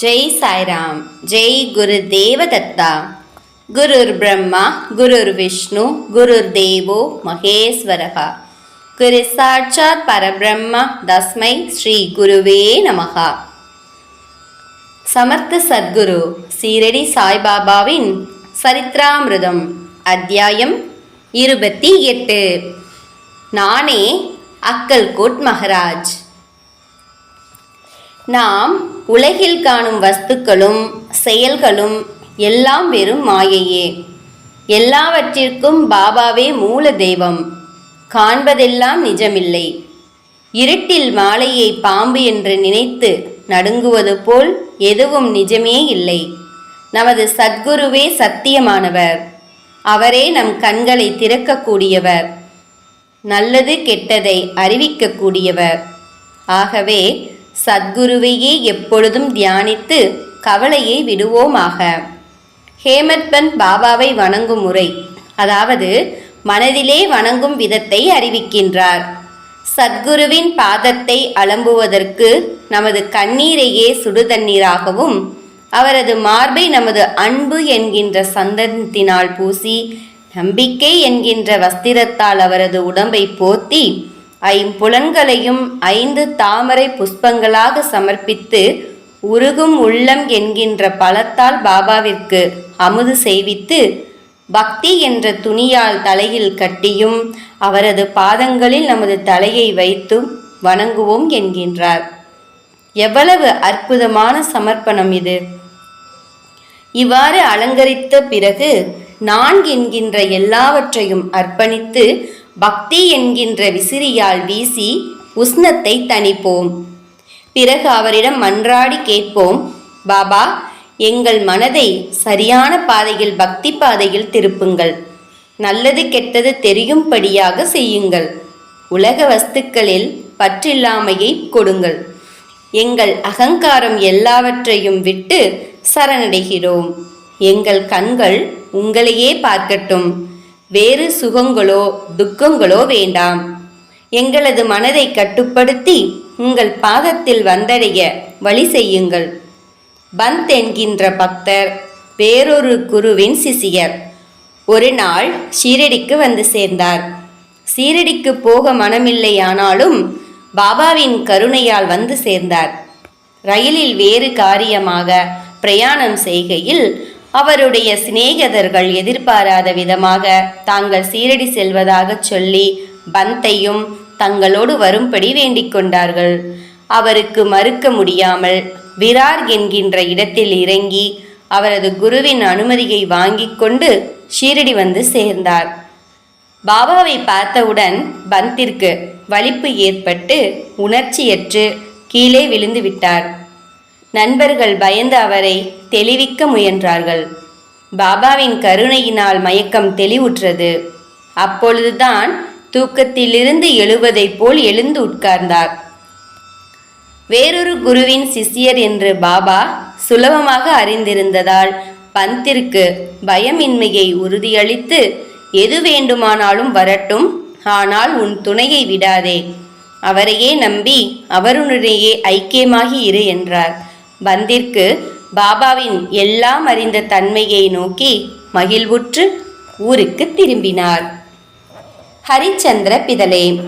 ஜெய் சாய்ராம் ஜெய் குரு தேவதத்தா. குருர் பிரம்மா குருர் விஷ்ணு குருர் தேவோ மகேஸ்வரகா குரு சாட்சாத் பரபிரம்ம தஸ்மை ஸ்ரீ குருவே நமகா சமர்த்த சத்குரு சீரடி சாய்பாபாவின் சரித்ராமிருதம் அத்தியாயம் இருபத்தி எட்டு. நானே அக்கல்கோட் மகராஜ். நாம் உலகில் காணும் வஸ்துக்களும் செயல்களும் எல்லாம் வெறும் மாயையே. எல்லாவற்றிற்கும் பாபாவே மூல தெய்வம். காண்பதெல்லாம் நிஜமில்லை. இருட்டில் மாலையை பாம்பு என்று நினைத்து நடுங்குவது போல் எதுவும் நிஜமே இல்லை. நமது சத்குருவே சத்தியமானவர். அவரே நம் கண்களை திறக்கக்கூடியவர். நல்லது கெட்டதை அறிவிக்கக்கூடியவர். ஆகவே சத்குருவையே எப்பொழுதும் தியானித்து கவலையை விடுவோமாக. ஹேமத் பாபாவை வணங்கும் முறை. அதாவது மனதிலே வணங்கும் விதத்தை அறிவிக்கின்றார். சத்குருவின் பாதத்தை அலம்புவதற்கு நமது கண்ணீரையே சுடுதண்ணீராகவும் அவரது மார்பை நமது அன்பு என்கின்ற சந்தனத்தினால் பூசி நம்பிக்கை என்கின்ற வஸ்திரத்தால் அவரது உடம்பை போர்த்தி ஐம்புலன்களையும் ஐந்து தாமரை புஷ்பங்களாக சமர்ப்பித்து உருகும் உள்ளம் என்கின்ற பலத்தால் பாபாவிற்கு அமுது செய்வித்து பக்தி என்ற துணியால் தலையில் கட்டியும் அவரது பாதங்களில் நமது தலையை வைத்தும் வணங்குவோம் என்கின்றார். எவ்வளவு அற்புதமான சமர்ப்பணம் இது. இவ்வாறு அலங்கரித்த பிறகு நான் என்கின்ற எல்லாவற்றையும் அர்ப்பணித்து பக்தி என்கின்ற விசிறியால் வீசி உஷ்ணத்தை தணிப்போம். பிறகு அவரிடம் மன்றாடி கேட்போம் பாபா எங்கள் மனதை சரியான பாதையில் பக்தி பாதையில் திருப்புங்கள். நல்லது கெட்டது தெரியும்படியாக செய்யுங்கள். உலக வஸ்துக்களில் பற்றில்லாமையை கொடுங்கள். எங்கள் அகங்காரம் எல்லாவற்றையும் விட்டு சரணடைகிறோம். எங்கள் கண்கள் உங்களையே பார்க்கட்டும். வேறு சுகங்களோ துக்கங்களோ வேண்டாம். எங்களது மனதை கட்டுப்படுத்தி உங்கள் பாதத்தில் வந்தடைய வழி செய்யுங்கள். பந்த் என்கின்ற பக்தர் வேறொரு குருவின் சிசியர் ஒரு நாள் ஷீரடிக்கு வந்து சேர்ந்தார். சீரடிக்கு போக மனமில்லையானாலும் பாபாவின் கருணையால் வந்து சேர்ந்தார். ரயிலில் வேறு காரியமாக பிரயாணம் செய்கையில் அவருடைய சிநேகிதர்கள் எதிர்பாராத விதமாக தாங்கள் சீரடி செல்வதாகச் சொல்லி பந்தையும் தங்களோடு வரும்படி வேண்டிக் கொண்டார்கள். அவருக்கு மறுக்க முடியாமல் விரார் என்கின்ற இடத்தில் இறங்கி அவரது குருவின் அனுமதியை வாங்கிக் கொண்டு ஷீரடி வந்து சேர்ந்தார். பாபாவை பார்த்தவுடன் பந்திற்கு வலிப்பு ஏற்பட்டு உணர்ச்சியற்று கீழே விழுந்து விட்டார். நண்பர்கள் பயந்து அவரை தெளிவிக்க முயன்றார்கள். பாபாவின் கருணையினால் மயக்கம் தெளிவுற்றது. அப்பொழுதுதான் தூக்கத்திலிருந்து எழுவதைப் போல் எழுந்து உட்கார்ந்தார். வேறொரு குருவின் சிஷ்யர் என்று பாபா சுலபமாக அறிந்திருந்ததால் பந்திற்கு பயமின்மையை உறுதியளித்து எது வேண்டுமானாலும் வரட்டும் ஆனால் உன் துணையை விடாதே. அவரையே நம்பி அவருடனேயே ஐக்கியமாகி இரு என்றார். பந்திற்கு பாபாவின் எல்லாம் அறிந்த தன்மையை நோக்கி மகிழ்வுற்று ஊருக்கு திரும்பினார். ஹரிச்சந்திர பிதலே.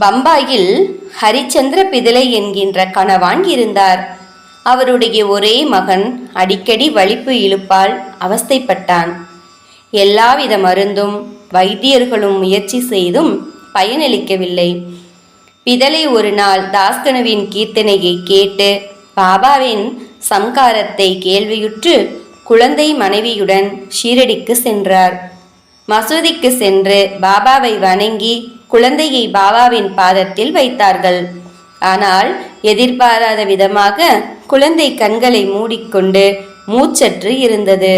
பம்பாயில் ஹரிச்சந்திர பிதலை என்கின்ற கணவான் இருந்தார். அவருடைய ஒரே மகன் அடிக்கடி வலிப்பு இழுப்பால் அவஸ்தைப்பட்டான். எல்லாவித மருந்தும் வைத்தியர்களும் முயற்சி செய்தும் பயனளிக்கவில்லை. பிதலை ஒரு நாள் தாஸ்கனுவின் கீர்த்தனையை கேட்டு பாபாவின் சம்காரத்தை கேள்வியுற்று குழந்தை மனைவியுடன் ஷீரடிக்கு சென்றார். மசூதிக்கு சென்று பாபாவை வணங்கி குழந்தையை பாபாவின் பாதத்தில் வைத்தார்கள். ஆனால் எதிர்பாராத விதமாக குழந்தை கண்களை மூடிக்கொண்டு மூச்சற்று இருந்தது.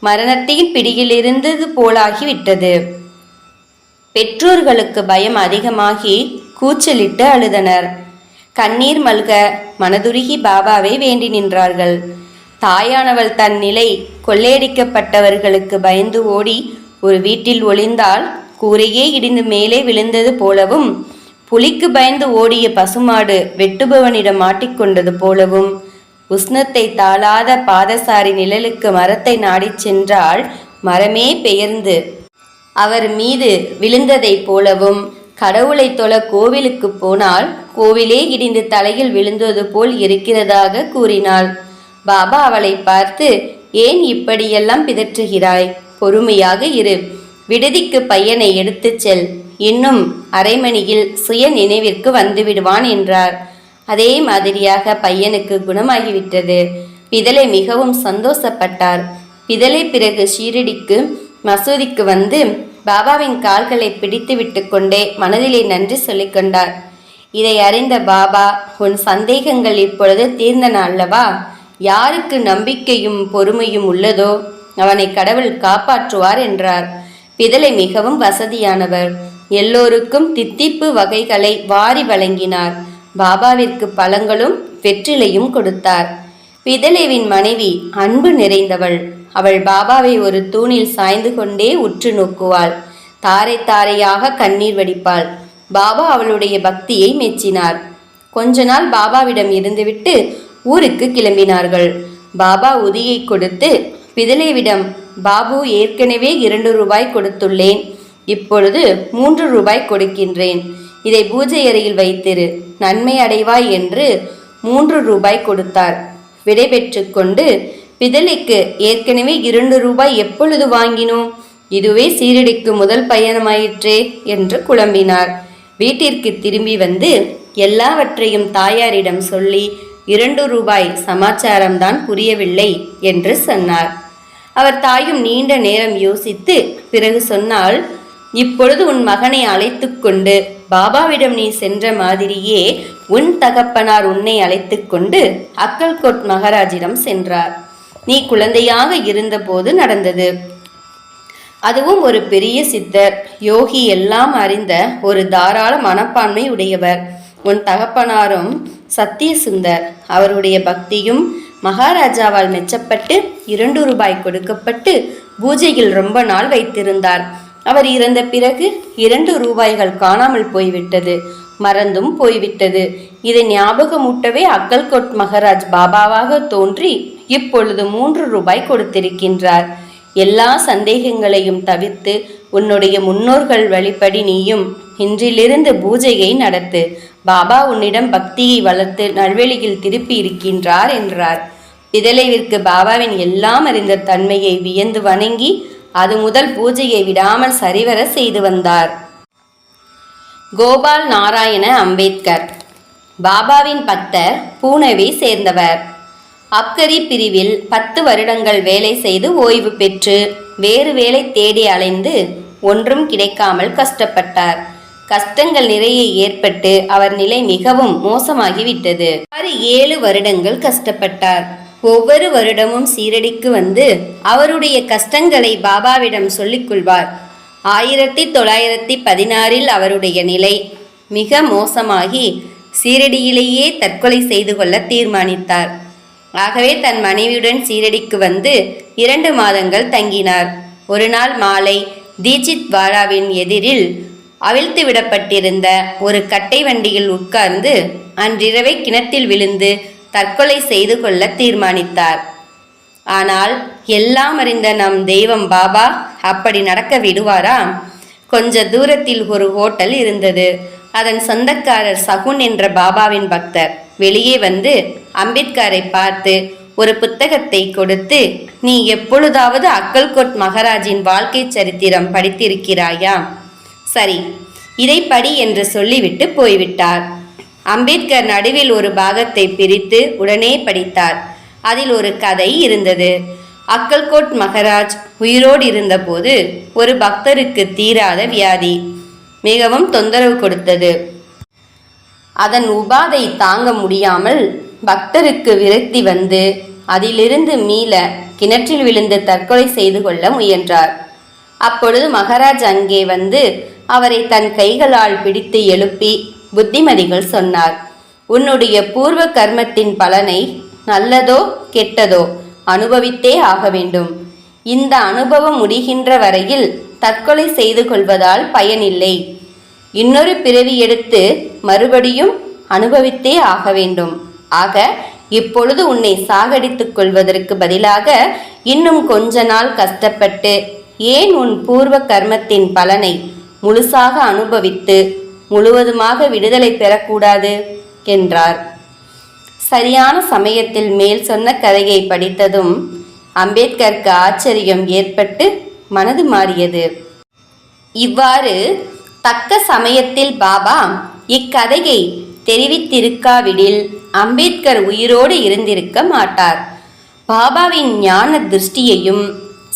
மரணத்தின் பிடியில் இருந்தது போலாகிவிட்டது. பெற்றோர்களுக்கு பயம் அதிகமாகி கூச்சலிட்டு அழுதனர். கண்ணீர் மல்க மனதுருகி பாபாவை வேண்டி நின்றார்கள். தாயானவள் தன் நிலை கொள்ளையடிக்கப்பட்டவர்களுக்கு பயந்து ஓடி ஒரு வீட்டில் ஒளிந்தால் கூரையே இடிந்து மேலே விழுந்தது போலவும் புலிக்கு பயந்து ஓடிய பசுமாடு வெட்டுபவனிடம் மாட்டிக்கொண்டது போலவும் உஷ்ணத்தை தாளாத பாதசாரி நிழலுக்கு மரத்தை நாடிச் சென்றால் மரமே பெயர்ந்து அவர் மீது விழுந்ததைப் போலவும் கடவுளை தொழ கோவிலுக்கு போனால் கோவிலே இடிந்து தலையில் விழுந்தது போல் இருக்கிறதாக கூறினாள். பாபா அவளை பார்த்து ஏன் இப்படியெல்லாம் பிதற்றுகிறாய்? பொறுமையாக இரு. விடுதிக்கு பையனை எடுத்துச் செல். இன்னும் அரை மணியில் சுய நினைவிற்கு வந்துவிடுவான் என்றார். அதே மாதிரியாக பையனுக்கு குணமாகிவிட்டது. பிதலை மிகவும் சந்தோஷப்பட்டார். பிதலை பிறகு ஷீரடிக்கு மசூதிக்கு வந்து பாபாவின் கால்களை பிடித்து விட்டு கொண்டே மனதிலே நன்றி சொல்லிக் கொண்டார். இதை அறிந்த பாபா உன் சந்தேகங்கள் இப்பொழுது தீர்ந்தன அல்லவா? யாருக்கு நம்பிக்கையும் பொறுமையும் உள்ளதோ அவனை கடவுள் காப்பாற்றுவார் என்றார். பிதலை மிகவும் வசதியானவர். எல்லோருக்கும் தித்திப்பு வகைகளை வாரி வழங்கினார். பாபாவிற்கு பழங்களும் வெற்றிலையும் கொடுத்தார். பிதலேவின் மனைவி அன்பு நிறைந்தவள். அவள் பாபாவை ஒரு தூணில் சாய்ந்து கொண்டே உற்று நோக்குவாள். தாரை தாரையாக கண்ணீர் வடிப்பாள். பாபா அவளுடைய பக்தியை மெச்சினார். கொஞ்ச நாள் பாபாவிடம் இருந்துவிட்டு ஊருக்கு கிளம்பினார்கள். பாபா உதியை கொடுத்து பிதலேவிடம் பாபு ஏற்கனவே இரண்டு ரூபாய் கொடுத்துள்ளேன். இப்பொழுது மூன்று ரூபாய் கொடுக்கின்றேன். இதை பூஜை அறையில் வைத்திரு. நன்மை அடைவாய் என்று மூன்று ரூபாய் கொடுத்தார். விடை கொண்டு பிதலிக்கு ஏற்கனவே இரண்டு ரூபாய் எப்பொழுது வாங்கினோம் இதுவே சீரடிக்கு முதல் பயணமாயிற்றே என்று குழம்பினார். வீட்டிற்கு திரும்பி வந்து எல்லாவற்றையும் தாயாரிடம் சொல்லி இரண்டு ரூபாய் சமாச்சாரம்தான் புரியவில்லை என்று சொன்னார். அவர் தாயும் நீண்ட நேரம் யோசித்து பிறகு சொன்னால் இப்பொழுது உன் மகனை அழைத்து கொண்டு பாபாவிடம் நீ சென்ற மாதிரியே உன் தகப்பனார் உன்னை அழைத்து கொண்டு அக்கல்கோட் மகாராஜிடம் சென்றார். நீ குழந்தையாக இருந்தபோது நடந்தது. அதுவும் ஒரு பெரிய சித்தர். யோகி எல்லாம் அறிந்த ஒரு தாராள மனப்பான்மை உடையவர். உன் தகப்பனாரும் சத்திய சுந்தர். அவருடைய பக்தியும் மகாராஜாவால் மெச்சப்பட்டு இரண்டு ரூபாய் கொடுக்கப்பட்டு பூஜையில் ரொம்ப நாள் வைத்திருந்தார். அவர் இறந்த பிறகு இரண்டு ரூபாய்கள் காணாமல் போய்விட்டது. மறந்தும் போய்விட்டது. இதை ஞாபகமூட்டவே அக்கல்கோட் மகராஜ் பாபாவாக தோன்றி இப்பொழுது மூன்று ரூபாய் கொடுத்திருக்கின்றார். எல்லா சந்தேகங்களையும் தவிர்த்து உன்னுடைய முன்னோர்கள் வழிபடி நீயும் இன்றிலிருந்து பூஜையை நடத்து. பாபா உன்னிடம் பக்தியை வளர்த்து நல்வெளியில் திருப்பி இருக்கின்றார் என்றார். பிதலைவிற்கு பாபாவின் எல்லாம் அறிந்த தன்மையை வியந்து வணங்கி அது முதல் பூஜையை விடாமல் சரிவர செய்து வந்தார். கோபால் நாராயண அம்பேத்கர். பாபாவின் பக்தர் பூனேவை சேர்ந்தவர். அப்கரி பிரிவில் பத்து வருடங்கள் வேலை செய்து ஓய்வு பெற்று வேறு வேலை தேடி அலைந்து ஒன்றும் கிடைக்காமல் கஷ்டப்பட்டார். கஷ்டங்கள் நிறைய ஏற்பட்டு அவர் நிலை மிகவும் மோசமாகிவிட்டது. ஆறு ஏழு வருடங்கள் கஷ்டப்பட்டார். ஒவ்வொரு வருடமும் சீரடிக்கு வந்து அவருடைய கஷ்டங்களை பாபாவிடம் சொல்லிக் கொள்வார் ஆயிரத்தி தொள்ளாயிரத்தி பதினாறில் அவருடைய நிலை மிக மோசமாகி சீரடியிலேயே தற்கொலை செய்து கொள்ள தீர்மானித்தார். ஆகவே தன் மனைவியுடன் சீரடிக்கு வந்து இரண்டு மாதங்கள் தங்கினார். ஒரு நாள் மாலை தீஜித் வாராவின் எதிரில் அவிழ்த்து விடப்பட்டிருந்த ஒரு கட்டை வண்டியில் உட்கார்ந்து அன்றிரவை கிணத்தில் விழுந்து தற்கொலை செய்து கொள்ள தீர்மானித்தார். ஆனால் எல்லாம் அறிந்த நம் தெய்வம் பாபா அப்படி நடக்க விடுவாரா? கொஞ்ச தூரத்தில் ஒரு ஹோட்டல் இருந்தது. அதன் சொந்தக்காரர் சகுன் என்ற பாபாவின் பக்தர். வெளியே வந்து அம்பேத்கரை பார்த்து ஒரு புத்தகத்தை கொடுத்து நீ எப்பொழுதாவது அக்கல்கோட் மகாராஜின் வாழ்க்கை சரித்திரம் படித்திருக்கிறாயா? சரி இதை படி என்று சொல்லிவிட்டு போய்விட்டார். அம்பேத்கர் நடுவில் ஒரு பாகத்தை பிரித்து உடனே படித்தார். அதில் ஒரு கதை இருந்தது. அக்கல்கோட் மகராஜ் உயிரோடு இருந்தபோது ஒரு பக்தருக்கு தீராத வியாதி. மிகவும் தொந்தரவு கொடுத்தது. அதன் உபாதை தாங்க முடியாமல் பக்தருக்கு விரக்தி வந்து அதிலிருந்து மீள கிணற்றில் விழுந்து தற்கொலை செய்து கொள்ள முயன்றார். அப்பொழுது மகாராஜ் அங்கே வந்து அவரை தன் கைகளால் பிடித்து எழுப்பி புத்திமதிகள் சொன்னார். உன்னுடைய பூர்வ கர்மத்தின் பலனை நல்லதோ கெட்டதோ அனுபவித்தே ஆக வேண்டும். இந்த அனுபவம் முடிகின்ற வரையில் தற்கொலை செய்து கொள்வதால் பயனில்லை. இன்னொரு பிறவி எடுத்து மறுபடியும் அனுபவித்தே ஆக வேண்டும். ஆக இப்பொழுது உன்னை சாகடித்துக் கொள்வதற்கு பதிலாக இன்னும் கொஞ்ச நாள் கஷ்டப்பட்டு ஏன் உன் பூர்வ கர்மத்தின் பலனை முழுசாக அனுபவித்து முழுவதுமாக விடுதலை பெறக்கூடாது? என்றார். சரியான சமயத்தில் மேல் சொன்ன கதையை படித்ததும் அம்பேத்கருக்கு ஆச்சரியம் ஏற்பட்டு மனது மாறியது. இவ்வாறு தக்க சமயத்தில் பாபா இக்கதையை தெரிவித்திருக்காவிடில் அம்பேத்கர் உயிரோடு இருந்திருக்க மாட்டார். பாபாவின் ஞான திருஷ்டியையும்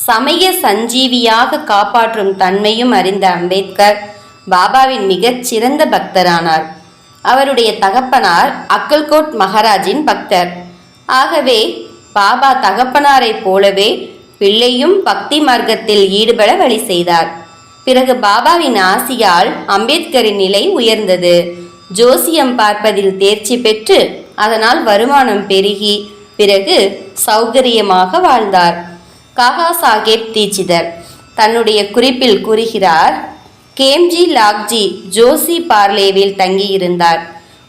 சமய சஞ்சீவியாக காப்பாற்றும் தன்மையும் அறிந்த அம்பேத்கர் பாபாவின் மிகச் சிறந்த பக்தரானார். அவருடைய தகப்பனார் அக்கல்கோட் மகாராஜின் பக்தர். ஆகவே பாபா தகப்பனாரைப் போலவே பிள்ளையும் பக்தி மார்க்கத்தில் ஈடுபட வழி செய்தார். பிறகு பாபாவின் ஆசியால் அம்பேத்கரின் நிலை உயர்ந்தது. ஜோசியம் பார்ப்பதில் தேர்ச்சி பெற்று அதனால் வருமானம் பெருகி பிறகு சௌகரியமாக வாழ்ந்தார். காகா சாஹேப் தீட்சிதர் தன்னுடைய குறிப்பில் கூறுகிறார் கேம்ஜி லாக்ஜி ஜோசி பார்லேவில் தங்கியிருந்தார்.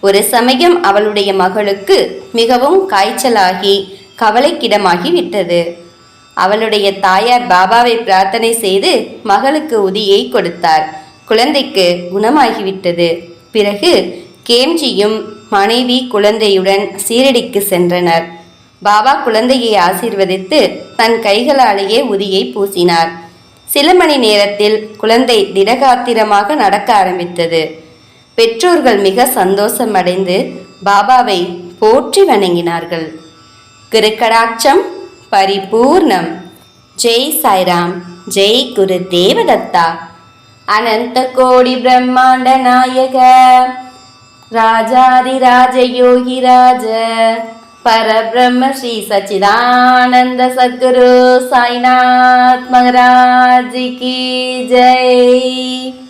ஒரு சமயம் அவளுடைய மகளுக்கு மிகவும் காய்ச்சலாகி கவலைக்கிடமாகி விட்டது. அவளுடைய தாயார் பாபாவை பிரார்த்தனை செய்து மகளுக்கு உதியை கொடுத்தார். குழந்தைக்கு குணமாகிவிட்டது. பிறகு கேம்ஜியும் மனைவி குழந்தையுடன் சீரடிக்கு சென்றனர். பாபா குழந்தையை ஆசீர்வதித்து தன் கைகளாலேயே உதியை பூசினார். சில மணி நேரத்தில் குழந்தை திடகாத்திரமாக நடக்க ஆரம்பித்தது. பெற்றோர்கள் மிக சந்தோஷமடைந்து பாபாவை போற்றி வணங்கினார்கள். கிருக்கடாட்சம் परिपूर्णं जय साई राम जय गुरुदेवदत्ता। अनन्तकोडिब्रह्माण्डनायक राजा। परब्रह्म श्री महाराज की जय।